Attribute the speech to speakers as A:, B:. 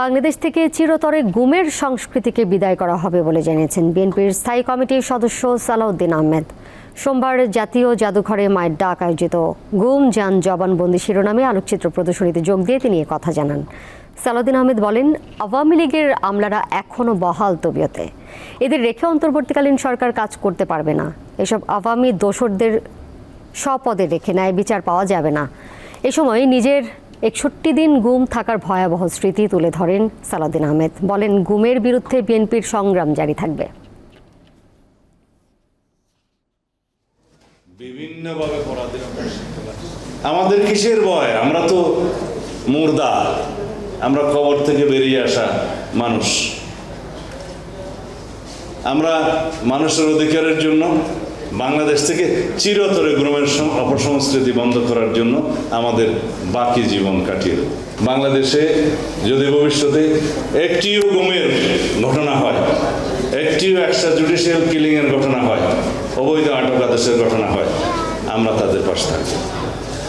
A: বাংলাদেশ থেকে চিরতরে গুমের সংস্কৃতিকে বিদায় করা হবে বলে জানিয়েছেন বিএনপির স্থায়ী কমিটির সদস্য সালাউদ্দিন আহমেদ। সোমবার জাতীয় জাদুঘরে মায়ের ডাক আয়োজিত গুম, যান, জবানবন্দি শিরোনামে আলোকচিত্র প্রদর্শনীতে যোগ দিয়ে তিনি কথা জানান। সালাউদ্দিন আহমেদ বলেন, আওয়ামী লীগের আমলারা এখনও বহাল তবিয়তে। এদের রেখে অন্তর্বর্তীকালীন সরকার কাজ করতে পারবে না। এসব আওয়ামী দোসরদের স্বপদে রেখে ন্যায় বিচার পাওয়া যাবে না। এ সময় নিজের একষট্টি দিন গুম থাকার ভয়াবহ স্মৃতি তুলে ধরেন সালাউদ্দিন আহমেদ। বলেন, গুমের বিরুদ্ধে বিএনপির সংগ্রাম জারি থাকবে।
B: বিভিন্নভাবে আমাদের কিসের ভয়? আমরা তো মুর্দা। আমরা কবর থেকে বেরিয়ে আসা মানুষ। আমরা মানুষের অধিকারের জন্য বাংলাদেশ থেকে চিরতরে গ্রমের অপসংস্কৃতি বন্ধ করার জন্য আমাদের বাকি জীবন কাটিয়ে দেব। বাংলাদেশে যদি ভবিষ্যতে একটিও গুমের ঘটনা হয়, একটিও একটা জুডিশিয়াল কিলিংয়ের ঘটনা হয়, অবৈধ আটক আদেশের ঘটনা হয়, আমরা তাদের পাশে থাকব